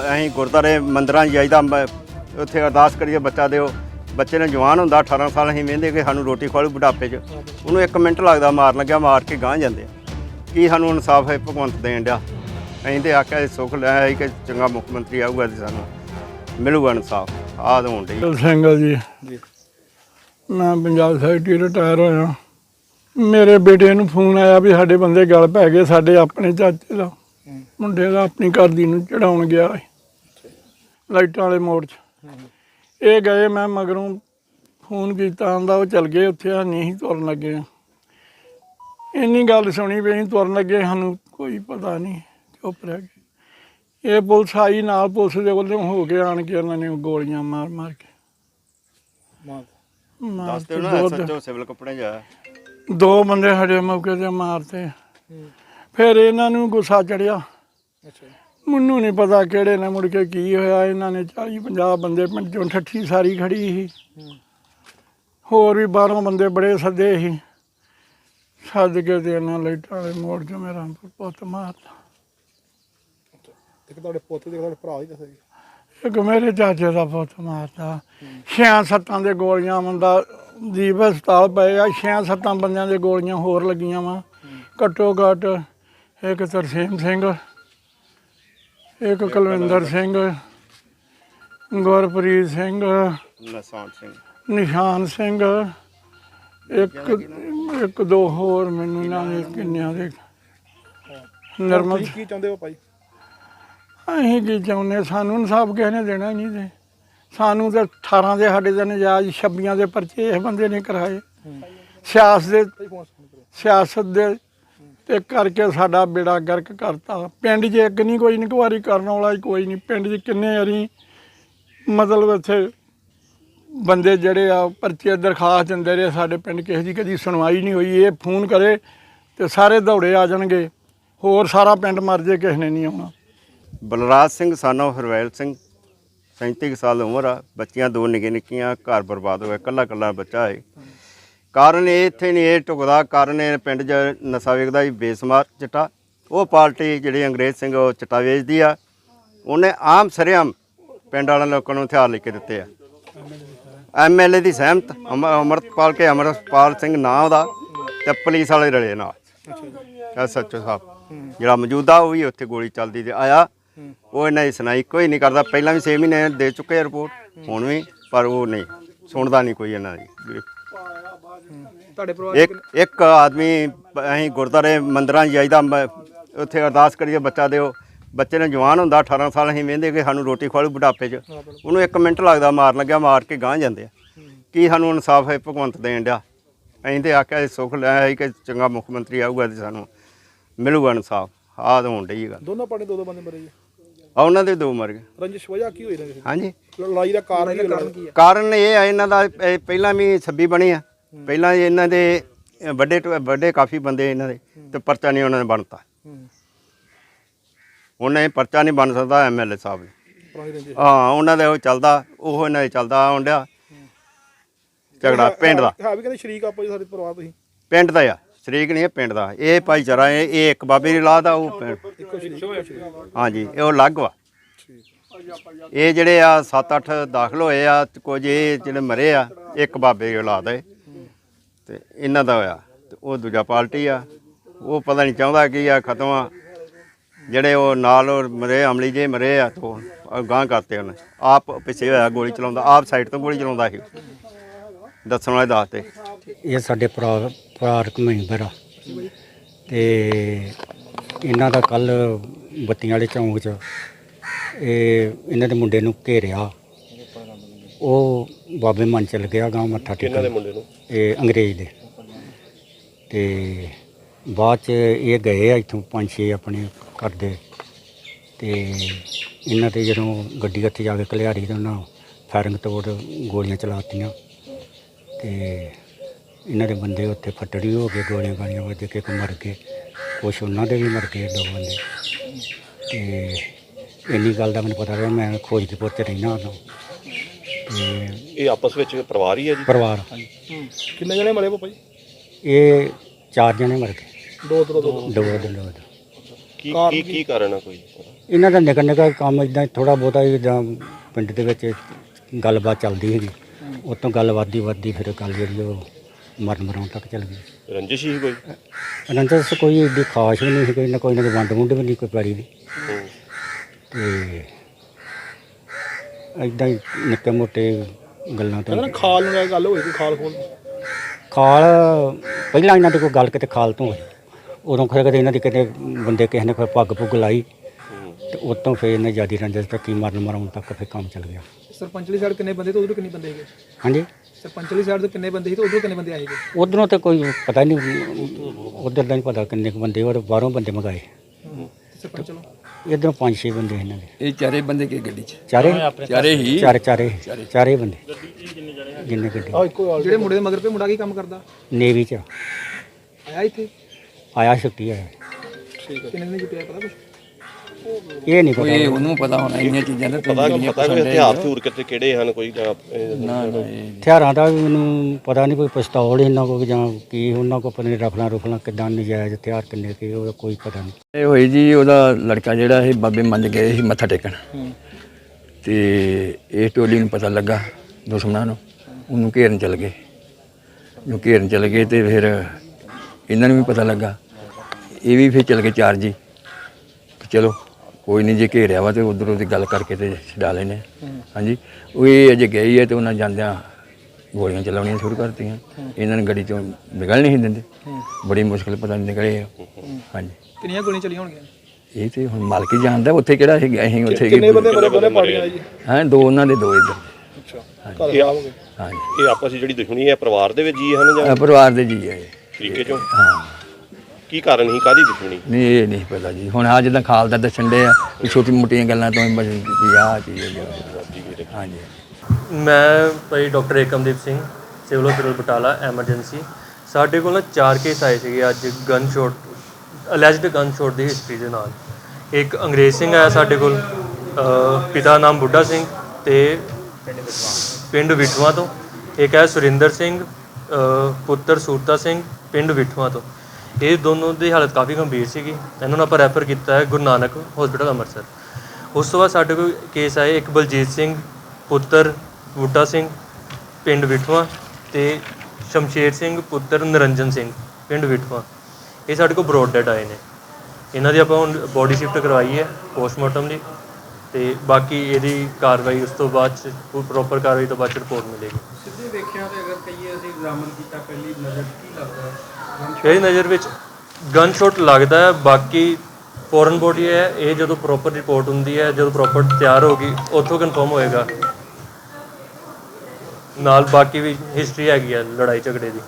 ਅਸੀਂ ਗੁਰਦਾਰੇ ਮੰਦਰਾਂ 'ਚ ਜਾਈਦਾ ਮ- ਉੱਥੇ ਅਰਦਾਸ ਕਰੀਏ ਬੱਚਾ ਦਿਓ। ਬੱਚੇ ਨੇ ਜਵਾਨ ਹੁੰਦਾ 18 ਸਾਲ ਅਸੀਂ ਵੇਂਦੇ ਕਿ ਸਾਨੂੰ ਰੋਟੀ ਖਵਾਲੂ ਬੁਢਾਪੇ 'ਚ। ਉਹਨੂੰ 1 ਮਿੰਟ ਲੱਗਦਾ ਮਾਰਨ ਲੱਗਿਆ ਮਾਰ ਕੇ ਗਾਂ ਜਾਂਦੇ ਆ। ਕੀ ਸਾਨੂੰ ਇਨਸਾਫ ਹੈ ਭਗਵੰਤ ਦੇਣ ਡਿਆ। ਅਸੀਂ ਤੇ ਆਖਿਆ ਸੁੱਖ ਲੈ ਆਈ ਕਿ ਚੰਗਾ ਮੁੱਖ ਮੰਤਰੀ ਆਊਗਾ ਤੇ ਸਾਨੂੰ ਮਿਲੂਗਾ ਇਨਸਾਫ। ਆਹ ਹੋਣ ਡਈ। ਸਿੰਘ ਜੀ ਜੀ। ਮੈਂ ਪੰਜਾਬ ਸੈਕਟਰੀ ਰਿਟਾਇਰ ਹੋਇਆ। ਮੇਰੇ ਬੇਟੇ ਨੂੰ ਫੋਨ ਆਇਆ ਵੀ ਸਾਡੇ ਬੰਦੇ ਗੱਲ ਪੈ ਗਏ ਸਾਡੇ ਆਪਣੇ ਚਾਚੇ ਦਾ। ਮੁੰਡੇ ਦਾ ਆਪਣੀ ਘਰ ਦੀ ਨੂੰ ਚੜਾਉਣ ਗਿਆ ਲਾਈਟਾਂ ਵਾਲੇ ਮੋੜ 'ਚ। ਇਹ ਗਏ ਮੈਂ ਮਗਰੋਂ ਫੋਨ ਕੀਤਾ ਆਂਦਾ ਉਹ ਚਲ ਗਏ ਉੱਥੇ ਆ ਨਹੀਂ ਤੁਰਨ ਲੱਗੇ। ਇੰਨੀ ਗੱਲ ਸੁਣੀ ਵੀ ਅਸੀਂ ਤੁਰਨ ਲੱਗੇ ਸਾਨੂੰ ਕੋਈ ਪਤਾ ਨਹੀਂ ਚੁੱਪ ਰਹਿ ਗਏ। ਇਹ ਪੁਲਿਸ ਆਈ ਨਾਲ ਪੁਲਿਸ ਦੇ ਵੱਲੋਂ ਹੋ ਕੇ ਆਣ ਕੇ ਉਹਨਾਂ ਨੇ ਗੋਲੀਆਂ ਮਾਰ ਮਾਰ ਕੇ। ਮਾਰ। ਸੱਚੋ ਸਿਵਲ ਕੱਪੜੇ ਦੋ ਬੰਦੇ ਸਾਡੇ ਮੌਕੇ ਤੇ ਮਾਰਤੇ। ਫਿਰ ਇਹਨਾਂ ਨੂੰ ਗੁੱਸਾ ਚੜਿਆ ਅੱਛਾ। ਮੈਨੂੰ ਨਹੀਂ ਪਤਾ ਕਿਹੜੇ ਨੇ ਮੁੜ ਕੇ ਕੀ ਹੋਇਆ ਇਹਨਾਂ ਨੇ 40 50 ਬੰਦੇ ਪਿੰਡ ਚੋਂ ਠੱਠੀ ਸਾਰੀ ਖੜੀ ਸੀ। ਹੋਰ ਵੀ ਬਾਹਰੋਂ ਬੰਦੇ ਬੜੇ ਸੱਦੇ ਸੀ। ਸੱਦ ਕੇ ਤੇ ਇਹਨਾਂ ਲਾਈਟਾਂ ਵਾਲੇ ਮੋੜ 'ਚ ਮੇਰਾ ਪੁੱਤ ਮਾਰਤਾ। ਇੱਕ ਤੁਹਾਡੇ ਪੋਤੇ ਦੇ ਤੁਹਾਡੇ ਭਰਾ ਹੀ ਦੱਸਿਆ ਜੀ ਇੱਕ ਮੇਰੇ ਚਾਚੇ ਦਾ ਪੁੱਤ ਮਾਰਤਾ। ਛਿਆਂ ਸੱਤਾਂ ਦੇ ਗੋਲੀਆਂ ਬੰਦਾ ਦੀਪ ਹਸਪਤਾਲ ਪਏ ਆ ਛਿਆਂ ਸੱਤਾਂ ਬੰਦਿਆਂ ਦੇ ਗੋਲੀਆਂ ਹੋਰ ਲੱਗੀਆਂ ਵਾ। ਘੱਟੋ ਘੱਟ ਇੱਕ ਤਰਸੇਮ ਸਿੰਘ ਇੱਕ ਕੁਲਵਿੰਦਰ ਸਿੰਘ ਗੁਰਪ੍ਰੀਤ ਸਿੰਘ ਨਸਾਨ ਸਿੰਘ। ਨਿਸ਼ਾਨ ਸਿੰਘ ਇੱਕ ਇੱਕ ਦੋ ਹੋਰ ਮੈਨੂੰ ਨਾ ਕਿੰਨਿਆਂ ਦੇ। ਨਰਮਲ ਤੁਸੀਂ ਕੀ ਚਾਹੁੰਦੇ ਹੋ ਭਾਈ? ਅਸੀਂ ਕੀ ਚਾਹੁੰਦੇ ਸਾਨੂੰ ਇਨਸਾਫ ਕਿਸੇ ਨੇ ਦੇਣਾ ਹੀ ਨਹੀਂ ਤੇ। ਸਾਨੂੰ ਤੇ 18 ਦੇ ਸਾਡੇ ਦੇ ਨਜਾਇਜ਼ 26 ਦੇ ਪਰਚੇ ਇਹ ਬੰਦੇ ਨੇ ਕਰਾਏ। ਸਿਆਸਤ ਦੇ ਸਿਆਸਤ ਦੇ ਤੇ ਕਰਕੇ ਸਾਡਾ ਬੇੜਾ ਗਰਕ ਕਰਤਾ। ਪਿੰਡ 'ਚ ਇੱਕ ਨਹੀਂ ਕੋਈ ਇਨਕੁਆਰੀ ਕਰਨ ਵਾਲਾ ਹੀ ਕੋਈ ਨਹੀਂ ਪਿੰਡ 'ਚ ਕਿੰਨੇ ਵਾਰੀ ਮਤਲਬ ਇੱਥੇ ਬੰਦੇ ਜਿਹੜੇ ਆ ਪਰਚੇ ਦਰਖਾਸਤ ਦਿੰਦੇ ਰਹੇ, ਸਾਡੇ ਪਿੰਡ ਕਿਸੇ ਦੀ ਕਦੀ ਸੁਣਵਾਈ ਨਹੀਂ ਹੋਈ, ਇਹ ਫੋਨ ਕਰੇ ਤੇ ਸਾਰੇ ਦੌੜੇ ਆ ਜਾਣਗੇ। ਹੋਰ ਸਾਰਾ ਪਿੰਡ ਮਰ ਜੇ, ਕਿਸੇ ਨੇ ਨਹੀਂ ਆਉਣਾ। ਬਲਰਾਜ ਸਿੰਘ ਸਾਨੋ ਹਰਵੈਲ ਸਿੰਘ 37 ਕੁ ਸਾਲ ਉਮਰ ਆ। ਬੱਚੀਆਂ ਦੋ ਨਿੱਕੀਆਂ ਨਿੱਕੀਆਂ ਘਰ ਬਰਬਾਦ ਹੋਇਆ ਇਕੱਲਾ ਇਕੱਲਾ ਬੱਚਾ ਹੈ ਕਾਰਨ ਇਹ ਇੱਥੇ ਨਹੀਂ, ਇਹ ਟੁਕਦਾ ਕਾਰਨ ਇਹ ਪਿੰਡ 'ਚ ਨਸ਼ਾ ਵੇਚਦਾ ਜੀ, ਬੇਸਮਾਰ ਚਿੱਟਾ। ਉਹ ਪਾਰਟੀ ਜਿਹੜੀ ਅੰਗਰੇਜ਼ ਸਿੰਘ, ਉਹ ਚਿੱਟਾ ਵੇਚਦੀ ਆ। ਉਹਨੇ ਆਮ ਸਰੇਆਮ ਪਿੰਡ ਵਾਲਿਆਂ ਲੋਕਾਂ ਨੂੰ ਹਥਿਆਰ ਲੈ ਕੇ ਦਿੱਤੇ ਆ। ਐਮਐਲਏ ਦੀ ਸਹਿਮਤ, ਅਮ- ਅਮਰਤਪਾਲ ਕੇ ਅਮਰਪਾਲ ਸਿੰਘ ਨਾਂ ਉਹਦਾ ਤੇ ਪੁਲਿਸ ਵਾਲੇ ਰਲੇ ਨਾਲ। ਐਸਐਚਓ ਸਾਹਿਬ। ਜਿਹੜਾ ਮੌਜੂਦਾ, ਉਹ ਵੀ ਉੱਥੇ ਗੋਲੀ ਚੱਲਦੀ ਤੇ ਆਇਆ। ਉਹ ਇਹਨਾਂ ਦੀ ਸੁਣਾਈ ਕੋਈ ਨਹੀਂ ਕਰਦਾ। ਪਹਿਲਾਂ ਵੀ 6 ਮਹੀਨੇ ਦੇ ਚੁੱਕੇ ਰਿਪੋਰਟ, ਹੁਣ ਵੀ, ਪਰ ਉਹ ਨਹੀਂ, ਸੁਣਦਾ ਨਹੀਂ ਕੋਈ ਇਹਨਾਂ ਦੀ। ਤੁਹਾਡੇ ਪਰਿਵਾਰ ਇੱਕ ਇੱਕ ਆਦਮੀ ਅਸੀਂ ਗੁਰਦਾਰੇ ਮੰਦਰਾਂ 'ਚ ਜਾਈਦਾ ਮ- ਉੱਥੇ ਅਰਦਾਸ ਕਰੀਏ ਬੱਚਾ ਦਿਓ। ਬੱਚੇ ਨੇ ਜਵਾਨ ਹੁੰਦਾ 18 ਸਾਲ ਅਸੀਂ ਵੇਂਦੇ ਕਿ ਸਾਨੂੰ ਰੋਟੀ ਖਵਾਲੂ ਬੁਢਾਪੇ 'ਚ। ਉਹਨੂੰ 1 ਮਿੰਟ ਲੱਗਦਾ ਮਾਰਨ ਲੱਗਿਆ ਮਾਰ ਕੇ ਗਾਂ ਜਾਂਦੇ ਆ। ਕੀ ਸਾਨੂੰ ਇਨਸਾਫ ਹੈ ਭਗਵੰਤ ਦੇਣ ਡਿਆ? ਅਸੀਂ ਤੇ ਆਖਿਆ ਸੀ ਸੁੱਖ ਲੈ ਆਈ ਕਿ ਚੰਗਾ ਮੁੱਖ ਮੰਤਰੀ ਆਊਗਾ ਤੇ ਸਾਨੂੰ ਮਿਲੂਗਾ ਇਨਸਾਫ। ਆਹ ਤਾਂ ਹੋਣ ਡਈ ਗੱਲ। ਦੋਨੋਂ ਪਾਣੇ ਦੋ ਦੋ ਬੰਦੇ ਮਰੇ ਜੀ। ਆ ਉਹਨਾਂ ਦੇ ਦੋ ਮਰ ਗਏ। ਰੰਜਿਸ਼ ਵਜ੍ਹਾ ਕੀ ਹੋਈ ਰੰਜਿਸ਼ ਹਾਂਜੀ। ਲੜਾਈ ਦਾ ਕਾਰਨ ਕੀ ਹੋਇਆ ਕਾਰਨ ਇਹ ਆ ਇਹਨਾਂ ਦਾ ਇਹ ਪਹਿਲਾਂ ਵੀ 26 ਬਣੇ ਆ। ਪਹਿਲਾਂ ਇਹਨਾਂ ਦੇ ਵੱਡੇ ਤੋਂ ਵੱਡੇ ਕਾਫੀ ਬੰਦੇ ਇਹਨਾਂ ਦੇ ਤੇ ਪਰਚਾ ਨਹੀਂ ਉਹਨਾਂ ਨੇ ਬਣਤਾ। ਉਹਨੇ ਪਰਚਾ ਨਹੀਂ ਬਣ ਸਕਦਾ ਐਮਐਲਏ ਸਾਹਿਬ ਨੇ ਹਾਂ ਉਹਨਾਂ ਦਾ ਉਹ ਚੱਲਦਾ ਉਹ ਇਹਨਾਂ ਦੇ ਚੱਲਦਾ ਆਉਂਦਿਆ ਝਗੜਾ ਪਿੰਡ ਦਾ। ਹਾਂ ਵੀ ਕਹਿੰਦੇ ਸ਼ਰੀਕ ਆਪੋ ਜੀ ਸਾਡੇ ਪਰਿਵਾਰ ਤੁਸੀਂ। ਪਿੰਡ ਦਾ ਆ ਸ਼ਰੀਕ ਨਹੀਂ ਇਹ ਪਿੰਡ ਦਾ। ਇਹ ਭਾਈਚਾਰਾ ਇਹ ਇਹ ਇੱਕ ਬਾਬੇ ਦੀ ਲਾਦ ਆ ਉਹ ਹਾਂਜੀ ਇਹ ਉਹ ਅਲੱਗ ਵਾ। ਇਹ ਜਿਹੜੇ ਆ 7-8 ਦਾਖਲ ਹੋਏ ਆ ਕੁਝ ਇਹ ਜਿਹੜੇ ਮਰੇ ਆ ਇੱਕ ਬਾਬੇ ਦੀ ਔਲਾਦ ਹੈ ਤੇ ਇਹਨਾਂ ਦਾ ਹੋਇਆ ਤੇ ਉਹ ਦੂਜਾ ਪਾਰਟੀ ਆ। ਉਹ ਪਤਾ ਨਹੀਂ ਚਾਹੁੰਦਾ ਕੀ ਆ, ਖਤਮ ਆ। ਜਿਹੜੇ ਉਹ ਨਾਲ ਉਹ ਮਰੇ, ਅਮਲੀ ਜੇ ਮਰੇ ਆ, ਤੋਂ ਗਾਂ ਕਰਤੇ ਉਹਨੇ। ਆਪ ਪਿੱਛੇ ਹੋਇਆ, ਗੋਲੀ ਚਲਾਉਂਦਾ, ਆਪ ਸਾਈਡ ਤੋਂ ਗੋਲੀ ਚਲਾਉਂਦਾ ਸੀ। ਦੱਸਣ ਵਾਲੇ ਦੱਸਤੇ ਇਹ ਸਾਡੇ ਪਰਿਵਾਰ ਪਰਿਵਾਰਕ ਮੈਂਬਰ ਆ ਤੇ ਇਹਨਾਂ ਦਾ ਕੱਲ ਬੱਤੀਆਂ ਵਾਲੇ ਚੌਂਕ 'ਚ ਇਹ, ਇਹਨਾਂ ਦੇ ਮੁੰਡੇ ਨੂੰ ਘੇਰਿਆ। ਉਹ ਬਾਬੇ ਮਨ ਚਲ ਗਿਆ ਗਾਂ ਮੱਥਾ ਟੇਕਣ। ਦੇ ਮੁੰਡੇ ਨੂੰ? ਇਹ ਅੰਗਰੇਜ਼ ਦੇ। ਤੇ ਬਾਅਦ ਚ ਇਹ ਗਏ ਆ ਇੱਥੋਂ ਪੰਜ ਛੇ ਆਪਣੇ ਘਰ ਦੇ। ਤੇ ਇਹਨਾਂ ਤੇ ਜਦੋਂ ਗੱਡੀ ਉੱਥੇ ਜਾ ਕੇ ਕਲਿਆਰੀ ਤੇ ਉਹਨਾਂ ਫਾਇਰਿੰਗ ਤੋੜ ਗੋਲੀਆਂ ਚਲਾਤੀਆਂ। ਤੇ ਇਹਨਾਂ ਦੇ ਬੰਦੇ ਉੱਥੇ ਫੱਟੜੀ ਹੋ ਗਏ ਗੋਲੀਆਂ ਗਾਲੀਆਂ ਵੱਜ ਕੇ ਮਰ ਗਏ। ਕੁਛ ਉਹਨਾਂ ਦੇ ਵੀ ਮਰ ਗਏ ਦੋ ਬੰਦੇ। ਤੇ ਇੰਨੀ ਗੱਲ ਦਾ ਮੈਨੂੰ ਪਤਾ ਰਿਹਾ ਮੈਂ ਖੋਜ ਦੇ ਪੁੱਤ ਰਹਿਣਾ ਉਦੋਂ ਤੇ ਇਹ ਆਪਸ ਵਿੱਚ ਪਰਿਵਾਰ ਹੀ ਹੈ ਜੀ? ਪਰਿਵਾਰ। ਹੂੰ। ਕਿੰਨੇ ਜਣੇ ਮਰੇ ਪਾਪਾ ਜੀ? ਇਹ ਚਾਰ ਜਣੇ ਮਰ ਗਏ। ਦੋ ਦੋ। ਦੋ ਦੋ ਦੋ। ਦਿਨ ਕੀ ਕੀ ਕੀ ਕਾਰਨ ਹੈ ਕੋਈ? ਇਹਨਾਂ ਦਾ ਨਿੱਕਾ ਨਿੱਕਾ ਕੰਮ ਇਦਾਂ ਥੋੜਾ ਬਹੁਤਾ ਜਿੱਦਾਂ ਪਿੰਡ ਦੇ ਵਿੱਚ ਗੱਲਬਾਤ ਚੱਲਦੀ ਹੈਗੀ। ਉਤੋਂ ਗੱਲ ਵੱਧਦੀ ਵੱਧਦੀ ਫਿਰ ਗੱਲ ਜਿਹੜੀ ਉਹ ਮਰਨ ਮਰਾਉਣ ਤੱਕ ਚੱਲ ਗਈ। ਰੰਜਿਸ਼ ਹੀ ਕੋਈ? ਅਨੰਦਰ ਸੇ ਕੋਈ ਏਡੀ ਖਾਸ ਵੀ ਨਹੀਂ ਸੀ ਕੋਈ ਨਾ ਕੋਈ ਨਾ ਕੋਈ ਵੰਡ ਵੁੰਡ ਵੀ ਨਹੀਂ ਕੋਈ ਪੈੜੀ ਦੀ ਹੂੰ। ਤੇ ਇਦਾਂ ਹੀ ਨਿੱਕੇ ਮੋਟੇ ਗੱਲਾਂ ਤੋਂ। ਕਹਿੰਦਾ ਖਾਲ ਨੂੰ ਲੈ ਕੇ ਗੱਲ ਹੋਈ ਕੋਈ ਖਾਲ ਖੋਲ। ਖਾਲ ਪਹਿਲਾਂ ਇਹਨਾਂ ਦੀ ਕੋਈ ਗੱਲ ਕਿਤੇ ਖਾਲ ਤੋਂ ਹੋਈ। ਉਦੋਂ ਖਰੇ ਕਦੇ ਇਹਨਾਂ ਦੀ ਕਿਤੇ ਬੰਦੇ ਕਿਸੇ ਨੇ ਕੋਈ ਪੱਗ ਪੁੱਗ ਲਾਈ। ਤੇ ਉਤੋਂ ਫਿਰ ਇਹਨੇ ਜਿਆਦੀ ਰੰਜਸ ਤੱਕ ਹੀ ਮਰਨ ਮਰਾਉਣ ਤੱਕ ਫਿਰ ਕੰਮ ਚੱਲ ਗਿਆ। ਸਰਪੰਚਲੀ ਸਾਈਡ ਕਿੰਨੇ ਬੰਦੇ ਤੇ ਉਧਰੋਂ ਕਿੰਨੇ ਬੰਦੇ ਹੈਗੇ ਹਾਂਜੀ? ਸਰਪੰਚਲੀ ਸਾਈਡ ਤੋਂ ਕਿੰਨੇ ਬੰਦੇ ਸੀ ਤੇ ਉਧਰੋਂ ਕਿੰਨੇ ਬੰਦੇ ਆਏਗੇ ਉਧਰੋਂ ਤੇ ਕੋਈ ਪਤਾ ਹੀ ਨਹੀਂ ਉਧਰ ਦਾ ਨਹੀਂ ਪਤਾ ਕਿੰਨੇ ਕੁ ਬੰਦੇ ਉਹ ਬਾਹਰੋਂ ਬੰਦੇ ਮੰਗਾਏ। ਸਰਪੰਚ ਨੂੰ ਇਧਰੋਂ ਪੰਜ ਛੇ ਬੰਦੇ ਇਹਨਾਂ ਦੇ। ਇਹ ਚਾਰੇ ਬੰਦੇ ਕੀ ਗੱਡੀ 'ਚ? ਚਾਰੇ? ਚਾਰੇ ਹੀ? ਚਾਰੇ ਚਾਰੇ। ਚਾਰੇ। ਬੰਦੇ। ਜਿੰਨੇ ਗੱਡੀ। ਆ ਇੱਕੋ ਜਿਹੜੇ ਮੁੰਡੇ ਦੇ ਮਗਰ ਪੇ ਮੁੰਡਾ ਕੀ ਕੰਮ ਕਰਦਾ? ਨੇਵੀ ਚ। ਆਇਆ ਇੱਥੇ? ਆਇਆ ਛੁੱਟੀ ਆਇਆ। ਠੀਕ ਹੈ। ਕਿੰਨੇ ਦਿਨ ਛੁੱਟਿਆ ਪਤਾ ਕੁਛ? ਇਹ ਨਹੀਂ ਪਤਾ ਇਹ ਉਹਨੂੰ ਪਤਾ ਹੋਣਾ ਇੰਨੀਆਂ ਚੀਜ਼ਾਂ ਦਾ ਪਤਾ ਪਤਾ ਕੋਈ ਹਥਿਆਰ ਥੂਰ ਕਿੱਥੇ ਕਿਹੜੇ ਹਨ ਕੋਈ ਜਾਂ, ਨਾ ਨਾ ਇਹ ਹਥਿਆਰਾਂ ਦਾ ਵੀ ਮੈਨੂੰ ਪਤਾ ਨਹੀਂ ਕੋਈ ਪਿਸਤੌਲ ਇਹਨਾਂ ਕੋਲ ਜਾਂ ਕੀ ਉਹਨਾਂ ਕੋਲ ਪਤਾ ਨਹੀਂ ਰਫਲਾਂ ਰੁਫਲਾਂ ਕਿੱਦਾਂ ਨਜਾਇਜ਼ ਹਥਿਆਰ ਕਿੰਨੇ ਕੀ ਉਹਦਾ ਕੋਈ ਪਤਾ ਨਹੀਂ। ਇਹ ਹੋਈ ਜੀ ਉਹਦਾ ਲੜਕਾ ਜਿਹੜਾ ਇਹ ਬਾਬੇ ਮੰਨ ਗਏ ਸੀ ਮੱਥਾ ਟੇਕਣ। ਤੇ ਇਹ ਟੋਲੀ ਨੂੰ ਪਤਾ ਲੱਗਾ ਦੁਸ਼ਮਣਾਂ ਨੂੰ ਉਹਨੂੰ ਘੇਰਨ ਚਲ ਗਏ। ਜੋ ਘੇਰਨ ਚਲ ਗਏ ਤੇ ਫਿਰ ਇਹਨਾਂ ਨੂੰ ਵੀ ਪਤਾ ਲੱਗਾ। ਇਹ ਵੀ ਫਿਰ ਚਲ ਗਏ ਚਾਰ ਜੀ। ਕਿ ਚਲੋ ਕੋਈ ਨਹੀਂ ਜੇ ਘੇਰਿਆ ਵਾ ਤੇ ਉਧਰੋਂ ਦੀ ਗੱਲ ਕਰਕੇ ਤੇ ਛਡਾ ਲੈਨੇ ਹਾਂਜੀ ਉਹ ਇਹ ਅਜੇ ਗਏ ਹੀ ਹੈ ਤੇ ਉਹਨਾਂ ਜਾਂਦਿਆਂ ਗੋਲੀਆਂ ਚਲਾਉਣੀਆਂ ਸ਼ੁਰੂ ਕਰਤੀਆਂ ਇਹਨਾਂ ਨੇ ਗੱਡੀ ਚੋਂ ਨਿਕਲ ਨਹੀਂ ਸੀ ਦਿੰਦੇ। ਬੜੀ ਮੁਸ਼ਕਲ ਪਤਾ ਨਹੀਂ ਨਿਕਲੇ ਆ। ਹਾਂਜੀ। ਕਿੰਨੀਆਂ ਗੋਲੀਆਂ ਚਲੀਆਂ ਹੋਣਗੀਆਂ? ਇਹ ਤੇ ਹੁਣ ਮਾਲਕ ਹੀ ਜਾਣਦਾ ਉੱਥੇ ਕਿਹੜਾ ਅਸੀਂ ਅਸੀਂ ਉੱਥੇ ਕਿੰਨੇ ਬੰਦੇ ਮਰੇ ਦੋਨੇ ਪਾਰਟੀਆਂ ਜੀ? ਹਾਂ ਦੋ ਉਹਨਾਂ ਦੇ ਦੋ ਇੱਧਰ ਅੱਛਾ ਘਰ ਖਰਾਬ ਹੋ ਗਏ ਹਾਂਜੀ। ਇਹ ਆਪਸ ਵਿੱਚ ਜਿਹੜੀ ਦੁਸ਼ਮਣੀ ਹੈ ਪਰਿਵਾਰ ਦੇ ਵਿੱਚ ਜੀ ਹਨ ਜਾਂ ਇਹ ਪਰਿਵਾਰ ਦੇ ਜੀ ਹੈ। ਇਹ। ਤਰੀਕੇ ਚੋਂ? ਹਾਂ। ਕੀ ਕਾਰਨ ਹੀ ਕਾਦੀ ਦੁਸ਼ਮਣੀ ਨਹੀਂ ਇਹ ਨਹੀਂ ਪਤਾ ਜੀ। ਹੁਣ ਆ ਜਿੱਦਾਂ ਖਾਲ ਦਾ ਦੱਸਣ ਦੇ ਆ ਛੋਟੀ ਮੋਟੀਆਂ ਗੱਲਾਂ ਤੋਂ ਹੀ ਬਸ ਵੀ ਆਹ ਚੀਜ਼ ਹੈ ਜੀ। ਹਾਂਜੀ। ਮੈਂ ਭਾਈ doctor Ekamdeep Singh civil hospital Batala emergency. ਸਾਡੇ ਕੋਲ ਨਾ ਚਾਰ ਕੇਸ ਆਏ ਸੀਗੇ ਅੱਜ gun shot alleged gun shot ਦੀ ਹਿਸਟਰੀ ਦੇ ਨਾਲ। ਇੱਕ ਅੰਗਰੇਜ਼ ਸਿੰਘ ਆਇਆ ਸਾਡੇ ਕੋਲ ਅ, ਪਿਤਾ ਨਾਮ ਬੁੱਢਾ ਸਿੰਘ ਤੇ ਪਿੰਡ ਵਿਠਵਾ ਤੋਂ। ਇੱਕ ਹੈ ਸੁਰਿੰਦਰ ਸਿੰਘ ਅ, ਪੁੱਤਰ ਸੂਰਤਾ ਸਿੰਘ ਪਿੰਡ ਵਿਠਵਾ ਤੋਂ। ਇਹ ਦੋਨੋਂ ਦੀ ਹਾਲਤ ਕਾਫੀ ਗੰਭੀਰ ਸੀਗੀ। ਇਹਨਾਂ ਨੂੰ ਆਪਾਂ ਰੈਫਰ ਕੀਤਾ ਹੈ ਗੁਰੂ ਨਾਨਕ ਹਸਪੀਟਲ ਅੰਮ੍ਰਿਤਸਰ। ਉਸ ਤੋਂ ਬਾਅਦ ਸਾਡੇ ਕੋਲ ਕੇਸ ਆਏ ਇੱਕ ਬਲਜੀਤ ਸਿੰਘ, ਪੁੱਤਰ ਬੂਟਾ ਸਿੰਘ, ਪਿੰਡ ਵਿਠਵਾ ਤੇ ਸ਼ਮਸ਼ੇਰ ਸਿੰਘ, ਪੁੱਤਰ ਨਰਿੰਜਨ ਸਿੰਘ, ਪਿੰਡ ਵਿਠਵਾ ਇਹ ਸਾਡੇ ਕੋਲ ਬਰੋਡ ਡੈਡ ਆਏ ਨੇ। ਇਹਨਾਂ ਦੀ ਆਪਾਂ ਹੁਣ ਬੋਡੀ ਸ਼ਿਫਟ ਕਰਵਾਈ ਹੈ ਪੋਸਟਮਾਰਟਮ ਲਈ ਤੇ ਬਾਕੀ ਇਹਦੀ ਕਾਰਵਾਈ ਉਸ ਤੋਂ ਬਾਅਦ ਚ ਪ੍ਰੋਪਰ ਕਾਰਵਾਈ ਤੋਂ ਬਾਅਦ ਚ ਰਿਪੋਰਟ ਮਿਲੇਗੀ। ਸਿੱਧੇ ਵੇਖਿਆ ਤੇ ਅਗਰ ਕਹੀਏ ਅਸੀਂ ਐਗਜ਼ਾਮਨ ਕੀਤਾ, ਪਹਿਲੀ ਨਜ਼ਰ ਕੀ ਲੱਗਦਾ ਹੈ? ਨਜ਼ਰ ਵਿੱਚ ਗਨ ਸ਼ਾਟ ਲੱਗਦਾ ਹੈ, ਬਾਕੀ ਫੋਰਨ ਬੋਡੀ ਹੈ, ਇਹ ਜਦੋਂ ਪ੍ਰੋਪਰ ਰਿਪੋਰਟ ਹੁੰਦੀ ਹੈ, ਜਦੋਂ ਪ੍ਰੋਪਰ ਤਿਆਰ ਹੋਗੀ ਉੱਥੋਂ ਕਨਫਰਮ ਹੋਏਗਾ। ਨਾਲ ਬਾਕੀ ਵੀ ਹਿਸਟਰੀ ਹੈਗੀ ਹੈ ਲੜਾਈ ਝਗੜੇ ਦੀ।